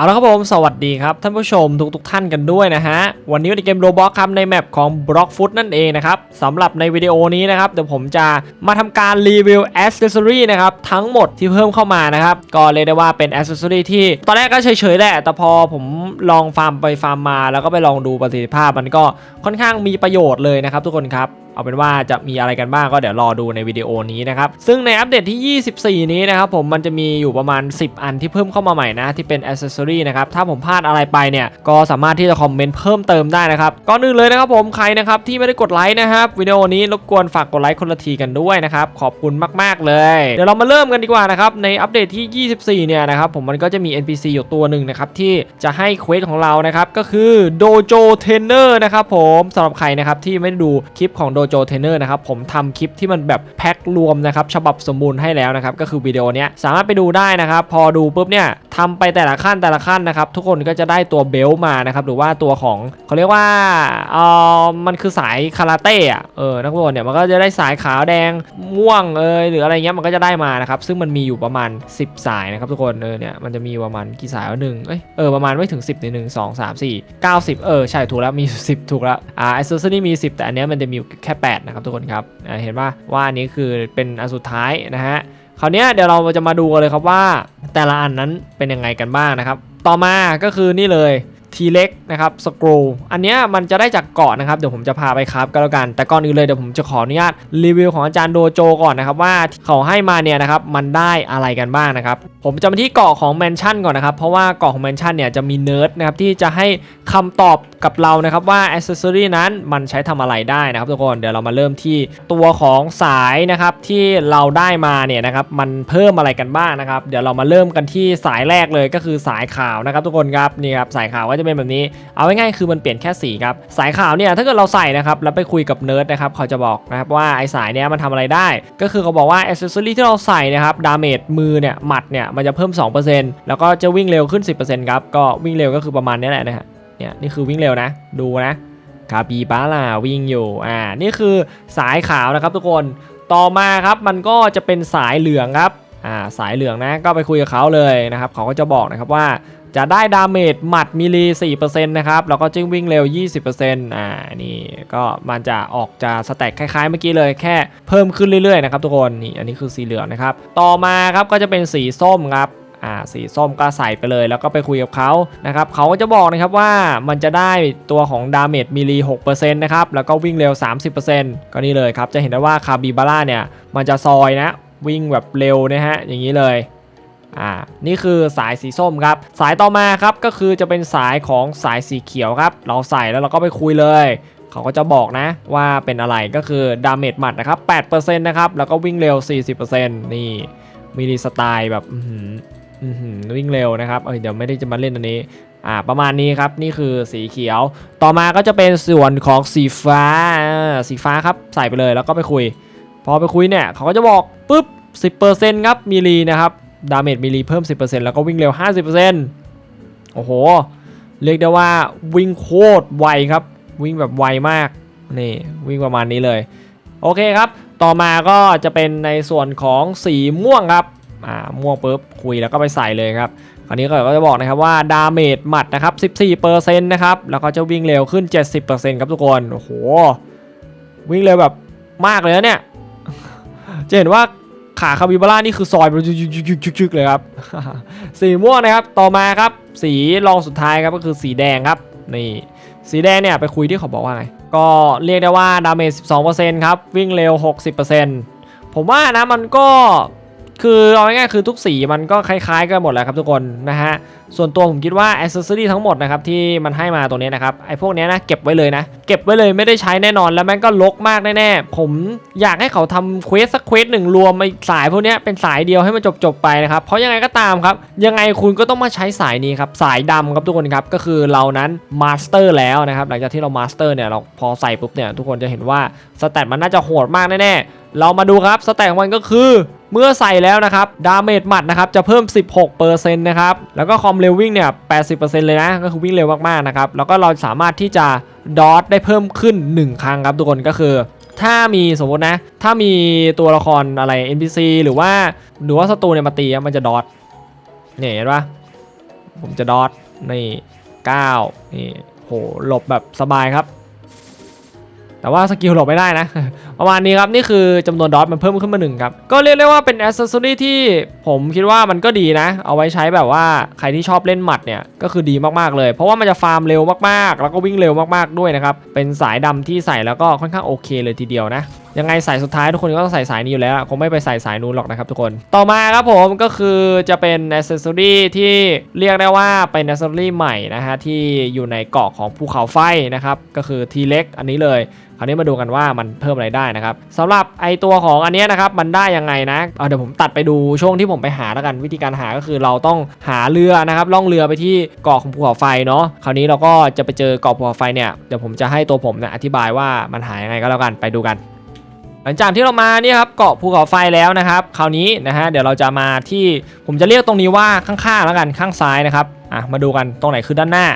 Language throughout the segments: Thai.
เอาละครับผม สวัสดีครับ ท่านผู้ชมทุกทท่านกันด้วยนะฮะ วันนี้ในเกมโรบอ x ครับในแมปของ Blockfoot นั่นเองนะครับสำหรับในวิดีโอนี้นะครับ เดี๋ยวผมจะมาทำการรีวิวอ c เซ s ซอรี่นะครับ ทั้งหมดที่เพิ่มเข้ามานะครับ ก็เรียกได้ว่าเป็นอ c เซ s ซอรี่ที่ ตอนแรกก็เฉยๆแหละ แต่พอผมลองฟาร์มไปฟาร์มมา แล้วก็ไปลองดูประสิทธิภาพมันก็ค่อนข้างมีประโยชน์เลยนะครับทุกคนครับ เอาเป็นว่าจะมีอะไรกันบ้างก็เดี๋ยวรอดูในวิดีโอนี้นะครับ ซึ่งในอัปเดตที่ 24 นี้นะครับผมมันจะมีอยู่ประมาณ 10 อันที่เพิ่มเข้ามาใหม่นะที่เป็นอ c เซ s ซอรี่นะครับถ้าผมพลาดอะไรไปเนี่ยก็สามารถที่จะคอมเมนต์เพิ่มเติมได้นะครับก่อนอื่นเลยนะครับผมใครนะครับที่ไม่ได้กดไลค์นะครับวิดีโอนี้รบกวนฝากกดไลค์คนละทีกันด้วยนะครับขอบคุณมาก ๆ เลย เดี๋ยวเรามาเริ่มกันดีกว่านะครับในอัปเดตที่ 24 เนี่ยนะครับผมมันก็จะมี NPC อยู่ตัวหนึ่งนะครับที่จะให้เควสของเรานะครับก็คือโดโจเทรนเนอร์นะครับผมสำหรับใครนะครับที่ไม่ได้ดูคลิปของโดโจเทรนเนอร์นะครับผมทำคลิปที่มันแบบแพ็ครวมนะครับฉบับสมบูรณ์ให้แล้วนะครับก็คือวิดีโอเนี้ยสามารถไปดูได้นะครับพอดูปุ๊บเนี่ยทำไปแต่ละขั้นแต่ละขั้นนะครับทุกคนก็จะได้ตัวเบลต์มานะครับหรือว่าตัวของเขาเรียกว่าเออมันคือสายคาราเต้อะเออนักบอลเนี่ยมันก็จะได้สายขาวแดงม่วงเอยหรืออะไรเงี้ยมันก็จะได้มานะครับซึ่งมันมีอยู่ประมาณ 10 สายนะครับทุกคนเออเนี่ยมันจะมีประมาณกี่สายวะหนึ่งเอ้ยเออประมาณไม่ถึง 10ในหนึ่งสองสามสี่เก้าสิบเออใช่ถูกแล้วมี 10 ถูกแล้วอ่าไอซูนี่มี 10 แต่อันเนี้ยมันจะมีแคค่8นะครับทุกคนครับเห็นว่าว่าอันนี้คือเป็นอันสุดท้ายนะฮะคราวนี้เดี๋ยวเราจะมาดูกันเลยครับว่าแต่ละอันนั้นเป็นยังไงกันบ้างนะครับ ต่อมาก็คือนี่เลย ทีเล็กนะครับสกรูอันเนี้ยมันจะได้จากเกาะนะครับเดี๋ยวผมจะพาไปครับก็แล้วกัน แต่ก่อนอื่นเลยเดี๋ยวผมจะขออนุญาตรีวิวของอาจารย์โดโจก่อนนะครับว่าเขาให้มาเนี่ยนะครับมันได้อะไรกันบ้างนะครับผมจะมาที่เกาะของแมนชั่นก่อนนะครับเพราะว่าเกาะของแมนชั่นเนี่ยจะมีเนิร์ดนะครับที่จะให้คำตอบกับเรานะครับว่าอ c เซ s ซอรีนั้นมันใช้ทำอะไรได้นะครับทุกคนเดี๋ยวเรามาเริ่มที่ตัวของสายนะครับที่เราได้มาเนี่ยนะครับมันเพิ่มอะไรกันบ้างนะครับเดี๋ยวเรามาเริ่มกันที่สายแรกเลยก็คือสายขาวนะครับทุกคนครับนี่ครับสายขาวก็จะเป็นแบบนี้ เอาง่ายๆคือมันเปลี่ยนแค่สีครับ สายขาวเนี่ยถ้าเกิดเราใส่นะครับแล้วไปคุยกับเนิร์ดนะครับเขาจะบอกนะครับว่าไอสายเนี้ยมันทำอะไรได้ ก็คือเขาบอกว่าอ c เซ s ซอรี่ที่เราใส่นะครับดาเมจมือเนี่ยหมัดเนี่ยมันจะเพิ่ม 2%แล้วก็จะวิ่งเร็วขึ้น 10%ครับก็วิ่งเร็วก็คือประมาณนี้แหละนะฮะเนี่ยนี่คือวิ่งเร็วนะ ดูนะคาปีบาร่าวิ่งอยู่อ่านี่คือสายขาวนะครับทุกคนต่อมาครับมันก็จะเป็นสายเหลืองครับอ่าสายเหลืองนะก็ไปคุยกับเขาเลยนะครับเขาก็จะบอกนะครับว่า จะได้ดาเมจหมัดมิลี4%นะครับแล้วก็จึงวิ่งเร็ว 20%อ่านี่ก็มันจะออกจะสแต็กคล้ายๆเมื่อกี้เลยแค่เพิ่มขึ้นเรื่อยๆนะครับทุกคนนี่อันนี้คือสีเหลืองนะครับต่อมาครับก็จะเป็นสีส้มครับอ่าสีส้มก็ใส่ไปเลยแล้วก็ไปคุยกับเขานะครับเขาก็จะบอกนะครับว่ามันจะได้ตัวของดาเมจมิลี6%นะครับแล้วก็วิ่งเร็ว 30%ก็นี่เลยครับจะเห็นได้ว่าคาบิบาร่าเนี่ยมันจะซอยนะวิ่งแบบเร็วนะฮะอย่างนี้เลย อ่านี่คือสายสีส้มครับ สายต่อมาครับก็คือจะเป็นสายของสายสีเขียวครับ เราใส่แล้วเราก็ไปคุยเลยเขาก็จะบอกนะว่าเป็นอะไรก็คือดาเมจหมัดนะครับ8%นะครับแล้วก็วิ่งเร็ว 40%นี่มีดีสไตล์แบบวิ่งเร็วนะครับเอ้ยเดี๋ยวไม่ได้จะมาเล่นอันนี้อ่าประมาณนี้ครับนี่คือสีเขียว ต่อมาก็จะเป็นส่วนของสีฟ้าสีฟ้าครับใส่ไปเลยแล้วก็ไปคุย พอไปคุยเนี่ยเขาก็จะบอกปุ๊บ 10%ครับมิลลีนะครับ ดาเมจมิลีเพิ่ม 10%แล้วก็วิ่งเร็ว 50%โอ้โห เรียกได้ว่าวิ่งโคตรไวครับ วิ่งแบบไวมาก นี่วิ่งประมาณนี้เลย โอเคครับ ต่อมาก็จะเป็นในส่วนของสีม่วงครับ อ่า ม่วงปุ๊บคุยแล้วก็ไปใส่เลยครับคราวนี้ก็จะบอกนะครับว่าดาเมจหมัดนะครับ14%นะครับ แล้วก็จะวิ่งเร็วขึ้น 70%ครับทุกคน โอ้โห วิ่งเร็วแบบมากเลยนะเนี่ย จะเห็นว่า ขาคาบิบาร่านี่คือซอยไปยึกๆๆๆเลยครับ สีม่วงนะครับ ต่อมาครับ สีรองสุดท้ายครับก็คือสีแดงครับ นี่ สีแดงเนี่ยไปคุยที่เขาบอกว่าไง ก็เรียกได้ว่าดาเมจ 12%ครับ วิ่งเร็ว 60%ผมว่านะมันก็ คือเอาง่ายๆคือทุกสีมันก็คล้ายๆกันหมดแหละครับทุกคนนะฮะส่วนตัวผมคิดว่าอ c เซ s ซอรี่ทั้งหมดนะครับที่มันให้มาตัวนี้นะครับไอ้พวกนี้นะเก็บไว้เลยนะ เก็บไว้เลยไม่ได้ใช้แน่นอนแล้วแม่งก็ลกมากแน่ๆผมอยากให้เขาทำเควสสักเควสหนึ่งรวมไอ้สายพวกนี้เป็นสายเดียวให้มันจบๆไปนะครับเพราะยังไงก็ตามครับ ยังไงคุณก็ต้องมาใช้สายนี้ครับสายดำครับทุกคนครับก็คือเรานั้นมาสเตอร์แล้วนะครับหลังจากที่เรามาสเตอร์เนี่ยเราพอใส่ปุ๊บเนี่ยทุกคนจะเห็นว่าสแตทมันน่าจะโหดมากแน่ๆ เรามาดูครับสแตทของมันก็คือเมื่อใส่แล้วนะครับ ดาเมจหมัดนะครับ จะเพิ่ม 16%นะครับ แล้วก็คอมเร็ววิ่งเนี่ย 80%เลยนะ ก็คือวิ่งเร็วมากๆนะครับ แล้วก็เราสามารถที่จะดอทได้เพิ่มขึ้น 1 ครั้งครับทุกคนก็คือ ถ้ามีสมมตินะ ถ้ามีตัวละครอะไร NPC หรือว่าหรือว่าศัตรูเนี่ยมาตีมันจะดอทเนี่ยเห็นปะผมจะดอทนี่เก้านี่โหหลบแบบสบายครับ แต่ว่าสกิลหลบไม่ได้นะ ประมาณนี้ครับ นี่คือจำนวนดอทมันเพิ่มขึ้นมาหนึ่งครับ ก็เรียกได้ว่าเป็นแอสเซสซอรี่ที่ผมคิดว่ามันก็ดีนะ เอาไว้ใช้แบบว่าใครที่ชอบเล่นหมัดเนี่ย ก็คือดีมากๆเลย เพราะว่ามันจะฟาร์มเร็วมากๆ แล้วก็วิ่งเร็วมากๆด้วยนะครับ เป็นสายดำที่ใส่แล้วก็ค่อนข้างโอเคเลยทีเดียวนะ ยังไงสายสุดท้ายทุกคนก็ต้องใส่สายนี้อยู่แล้วคงไม่ไปใส่สายนู้นหรอกนะครับทุกคน ต่อมาครับผมก็คือจะเป็นอ c เซสซอรีที่เรียกได้ว่าเป็นอ c เซสซอรีใหม่นะฮะที่อยู่ในเกาะของภูเขาไฟนะครับก็คือทีเล็กอันนี้เลยคราวนี้มาดูกันว่ามันเพิ่มอะไรได้นะครับสำหรับไอตัวของอันนี้นะครับมันได้ยังไงนะเเดี๋ยวผมตัดไปดูช่วงที่ผมไปหาแล้วกันวิธีการหาก็คือเราต้องหาเรือนะครับล่องเรือไปที่เกาะของภูเขาไฟเนาะคราวนี้เราก็จะไปเจอเกาะภูเขาไฟเนี่ยเดี๋ยวผมจะให้ตัวผมเนี่ยอธิบายว่ามันหายังไงก็แล้วกันไปดูกัน หลังจากที่เรามาเนี่ยครับเกาะภูเขาไฟแล้วนะครับคราวนี้นะฮะเดี๋ยวเราจะมาที่ผมจะเรียกตรงนี้ว่าข้างๆแล้วกันข้างซ้ายนะครับอะมาดูกันตรงไหนคือด้านหน้า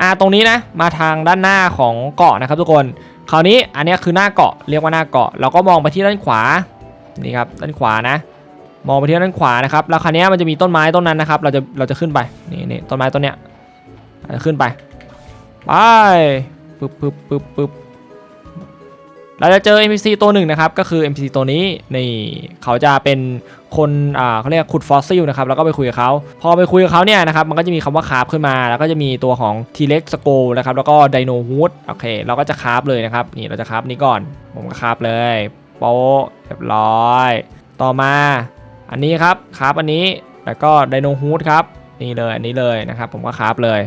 อะตรงนี้นะมาทางด้านหน้าของเกาะนะครับทุกคนคราวนี้อันนี้คือหน้าเกาะเรียกว่าหน้าเกาะเราก็มองไปที่ด้านขวานี่ครับด้านขวานะ มองไปที่ด้านขวานะครับแล้วคราวนี้มันจะมีต้นไม้ต้นนั้นนะครับ เราจะเราจะขึ้นไปนี่นี่ต้นไม้ต้นเนี้ยขึ้นไปไปปึ๊บปึ๊บปึ๊บปึ๊บ เราจะเจอ NPC ตัวหนึ่งนะครับ ก็คือ NPC ตัวนี้นี่เขาจะเป็นคนอ่าเขาเรียกขุดฟอสซิลนะครับแล้วก็ไปคุยกับเขาพอไปคุยกับเขาเนี่ยนะครับมันก็จะมีคำว่าคาร์ฟขึ้นมา แล้วก็จะมีตัวของ T-Rex s k u l l นะครับแล้วก็ Dino Hood โอเคเราก็จะคาร์ฟเลยนะครับนี่เราจะคาร์ฟนี้ก่อน ผมก็คาร์ฟเลยโป๊ะเรียบร้อย ต่อมาอันนี้ครับคาราฟอันนี้แล้วก็ไดโนฮูดครับนี่เลยอันนี้เลยนะครับผมก็คาราฟเลย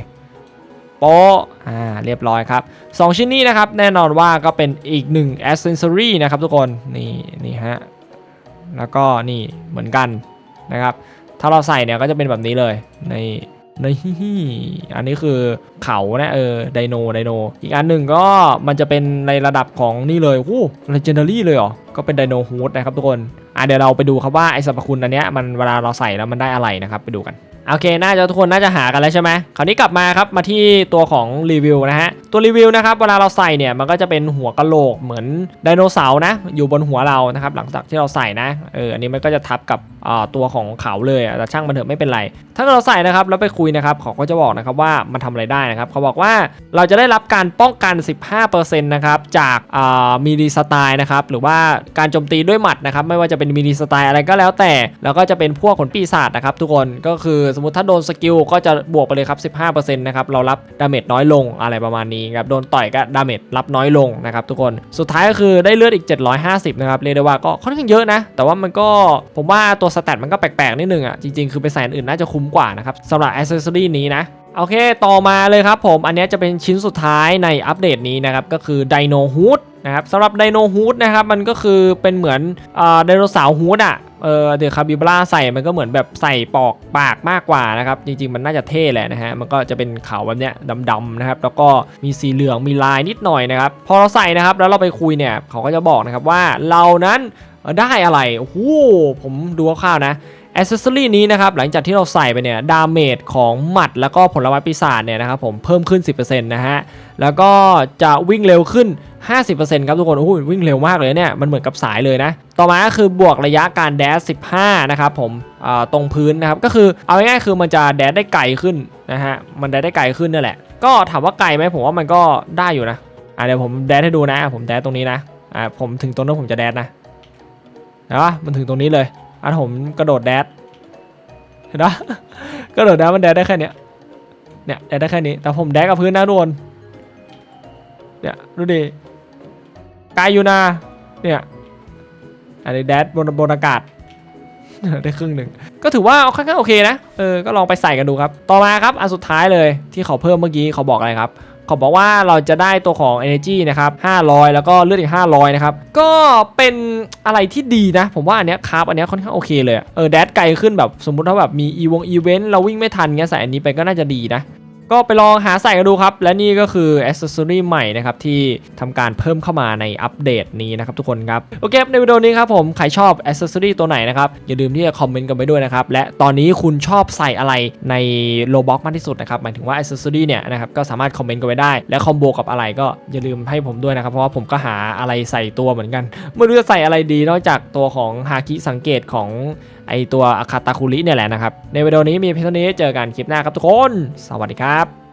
โป๊ะอ่าเรียบร้อยครับสองชิ้นนี้นะครับแน่นอนว่าก็เป็นอีกหนึ่ง accessory นะครับทุกคนนี่นี่ฮะแล้วก็นี่เหมือนกันนะครับถ้าเราใส่เนี่ยก็จะเป็นแบบนี้เลยในในอันนี้คือเขานะเออไดโนไดโนอีกอันหนึ่งก็มันจะเป็นในระดับของนี่เลยโอ้ legendary เลยเหรอ ก็เป็นไดโนฮูดนะครับทุกคนอะเดี๋ยวเราไปดูครับว่าไอสรรพคุณอันเนี้ยมันเวลาเราใส่แล้วมันได้อะไรนะครับไปดูกัน โอเค น่าจะทุกคนน่าจะหากันแล้วใช่ไหมคราวนี้กลับมาครับมาที่ตัวของรีวิวนะฮะ ตัวรีวิวนะครับ เวลาเราใส่เนี่ย มันก็จะเป็นหัวกะโหลกเหมือนไดโนเสาร์นะ อยู่บนหัวเรานะครับ หลังจากที่เราใส่นะ เออ อันนี้มันก็จะทับกับตัวของเขาเลยแต่ช่างมันเถอะไม่เป็นไร ถ้าเราใส่นะครับแล้วไปคุยนะครับเขาก็จะบอกนะครับว่ามันทำอะไรได้นะครับเขาบอกว่าเราจะได้รับการป้องกัน 15%นะครับจากมีดีสไตล์นะครับหรือว่าการโจมตีด้วยหมัดนะครับไม่ว่าจะเป็นมีดีสไตล์อะไรก็แล้วแต่แล้วก็จะเป็นพวกขนปีศาจนะครับทุกคนก็คือสมมติถ้าโดนสกิลก็จะบวกไปเลยครับ 15%นะครับเรารับดาเมจน้อยลงอะไรประมาณนี้ครับโดนต่อยก็ดาเมจรับน้อยลงนะครับทุกคนสุดท้ายก็คือได้เลือดอีก 750 นะครับเรียกได้ว่าก็ค่อนข้างเยอะนะ แต่ว่ามันก็ผมว่าตัวสแตทมันก็แปลกๆนิดนึงอะจริงๆคือไปใส่อื่นน่าจะคุ้มกว่านะครับสำหรับอ c เซสซอรีนี้นะโอเค ต่อมาเลยครับผม อันนี้จะเป็นชิ้นสุดท้ายในอัปเดตนี้นะครับ ก็คือไดโนฮูดนะครับสำหรับไดโนฮูดนะครับ มันก็คือเป็นเหมือนไดโนเสาร์ฮูดอะ เออเดคาบิบลาใส่มันก็เหมือนแบบใส่ปอกปากมากกว่านะครับ จริงๆมันน่าจะเท่แหละนะฮะ มันก็จะเป็นเขาแบบเนี้ยดำๆนะครับ แล้วก็มีสีเหลืองมีลายนิดหน่อยนะครับ พอเราใส่นะครับแล้วเราไปคุยเนี่ยเขาก็จะบอกนะครับว่าเรานั้นได้อะไร โอ้โห ผมดูคร่าวๆนะอ c เซสซอรี่นี้นะครับหลังจากที่เราใส่ไปเนี่ยดาเมจของหมัดแล้วก็ผลไม้ปีศาจเนี่ยนะครับผมเพิ่มขึ้น 10%นะฮะแล้วก็จะวิ่งเร็วขึ้น 50%ครับทุกคนโอ้โหวิ่งเร็วมากเลยเนี่ยมันเหมือนกับสายเลยนะ ต่อมาก็คือบวกระยะการแดช15 นะครับผมตรงพื้นนะครับก็คือเอาง่ายๆคือมันจะแดชได้ไกลขึ้นนะฮะมันแดชได้ไกลขึ้นนั่นแหละ ก็ถามว่าไกลไหมผมว่ามันก็ได้อยู่นะอ่าเดี๋ยวผมแดชให้ดูนะ ผมแดชตรงนี้นะอ่าผมถึงตรงนั้นผมจะแดชนะเห็นปะมันถึงตรงนี้เลยอะผมกระโดดแดชเห็นปะก็โดดน้ำมันแดดได้แค่เนี้ยเนี่ยแดดได้แค่นี้แต่ผมแดดกับพื้นนะทุกคนเนี่ยดูดิ ไกลอยู่นะเนี่ยอันนี้แดดบนบนอากาศได้ครึ่งหนึ่งก็ถือว่าค่อนข้างโอเคนะเออก็ลองไปใส่กันดูครับ ต่อมาครับอันสุดท้ายเลยที่เขาเพิ่มเมื่อกี้เขาบอกอะไรครับเขาบอกว่าเราจะได้ตัวของ energy นะครับ 500 แล้วก็เลือดอีก 500 นะครับ ก็เป็นอะไรที่ดีนะ ผมว่าอันเนี้ยครับอันเนี้ยค่อนข้างโอเคเลย เออแดดไกลขึ้นแบบสมมุติถ้าแบบมีอีวงอีเวนต์เราวิ่งไม่ทันเงี้ยใส่อันนี้ไปก็น่าจะดีนะ ก็ไปลองหาใส่กันดูครับ และนี่ก็คืออ c เซสซอรีใหม่นะครับ ที่ทำการเพิ่มเข้ามาในอัปเดตนี้นะครับทุกคนครับ โอเคในวิดีโอนี้ครับผม ใครชอบอ c เซสซอรีตัวไหนนะครับ อย่าลืมที่จะคอมเมนต์กันไปด้วยนะครับ และตอนนี้คุณชอบใส่อะไรในโลบ็อกมากที่สุดนะครับ หมายถึงว่าอ c เซสซอรีเนี่ยนะครับก็สามารถคอมเมนต์กันไว้ได้ และคอมโบกับอะไรก็อย่าลืมให้ผมด้วยนะครับเพราะว่าผมก็หาอะไรใส่ตัวเหมือนกันไม่รู้จะใส่อะไรดีนอกจากตัวของฮาคิสังเกตของ ไอตัวอาคาตาคุริเนี่ยแหละนะครับ ในวิดีโอนี้มีเพียงเท่านี้เจอกันคลิปหน้าครับทุกคน สวัสดีครับ